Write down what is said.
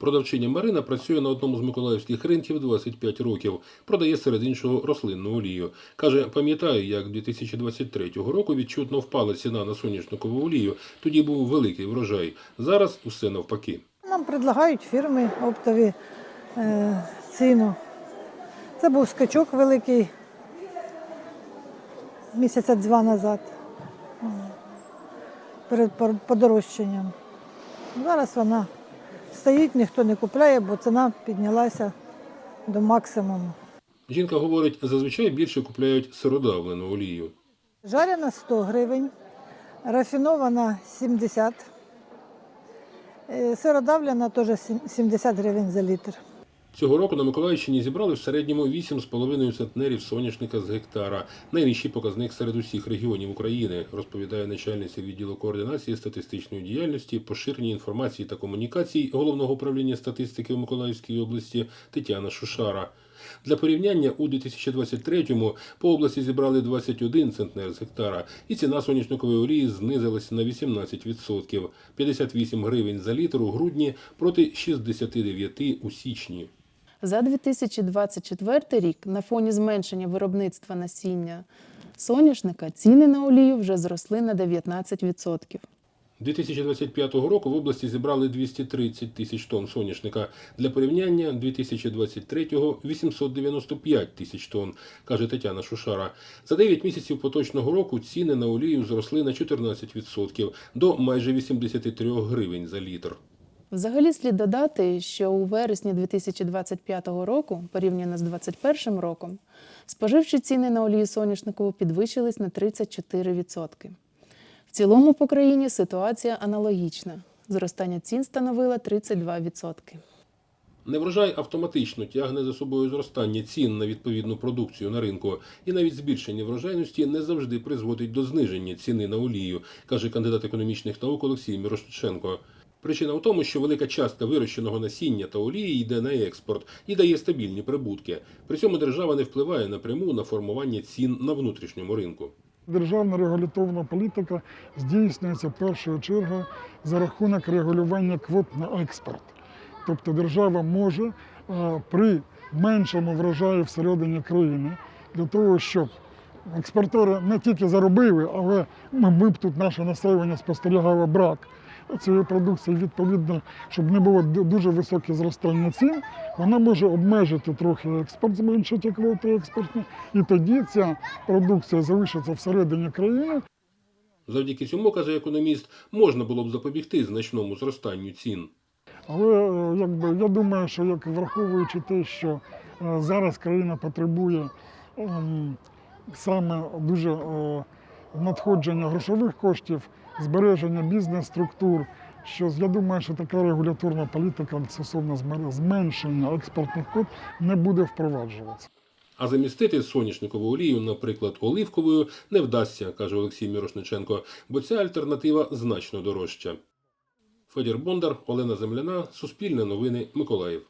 Продавчиня Марина працює на одному з миколаївських ринків 25 років. Продає серед іншого рослинну олію. Каже, пам'ятаю, як 2023 року відчутно впала ціна на соняшникову олію. Тоді був великий врожай. Зараз усе навпаки. Нам предлагають фірми оптові е, ціну. Це був скачок великий місяця два назад перед подорожчанням. Зараз вона стоїть, ніхто не купляє, бо ціна піднялася до максимуму. Жінка говорить, зазвичай більше купляють сиродавлену олію. Жарена 100 гривень, рафінована 70, е, сиродавлена теж 70 гривень за літр. Цього року на Миколаївщині зібрали в середньому 8,5 центнерів соняшника з гектара. Найнижчий показник серед усіх регіонів України, розповідає начальниця відділу координації статистичної діяльності, поширення інформації та комунікацій головного управління статистики в Миколаївській області Тетяна Шушара. Для порівняння у 2023-му по області зібрали 21 центнер з гектара, і ціна соняшникової олії знизилася на 18% – 58 гривень за літр у грудні проти 69 у січні. За 2024 рік на фоні зменшення виробництва насіння соняшника ціни на олію вже зросли на 19%. 2025 року в області зібрали 230 тисяч тонн соняшника. Для порівняння 2023-го – 895 тисяч тонн, каже Тетяна Шушара. За 9 місяців поточного року ціни на олію зросли на 14% до майже 83 гривень за літр. Взагалі слід додати, що у вересні 2025 року, порівняно з 2021 роком, споживчі ціни на олію соняшникову підвищились на 34%. В цілому по країні ситуація аналогічна. Зростання цін становило 32%. Неврожай автоматично тягне за собою зростання цін на відповідну продукцію на ринку, і навіть збільшення врожайності не завжди призводить до зниження ціни на олію, каже кандидат економічних наук Олексій Мірошниченко. Причина в тому, що велика частка вирощеного насіння та олії йде на експорт і дає стабільні прибутки. При цьому держава не впливає напряму на формування цін на внутрішньому ринку. Державна регуляторна політика здійснюється в першу чергу за рахунок регулювання квот на експорт. Тобто держава може при меншому врожаю всередині країни для того, щоб експортери не тільки заробили, але ми, ми б тут наше населення спостерігало брак цієї продукції, відповідно, щоб не було дуже високе зростання цін, вона може обмежити трохи експорт, зменшити квоти експортні, і тоді ця продукція залишиться всередині країни, Завдяки цьому, каже економіст, можна було б запобігти значному зростанню цін. Але е, якби я думаю, що як враховуючи те, що е, зараз країна потребує ем, саме дуже е, надходження грошових коштів, збереження бізнес-структур, що я думаю, що така регуляторна політика стосовно зменшення експортних код не буде впроваджуватися. А замістити соняшникову олію, наприклад, оливковою, не вдасться, каже Олексій Мірошниченко, бо ця альтернатива значно дорожча. Федір Бондар, Олена Земляна, Суспільне новини, Миколаїв.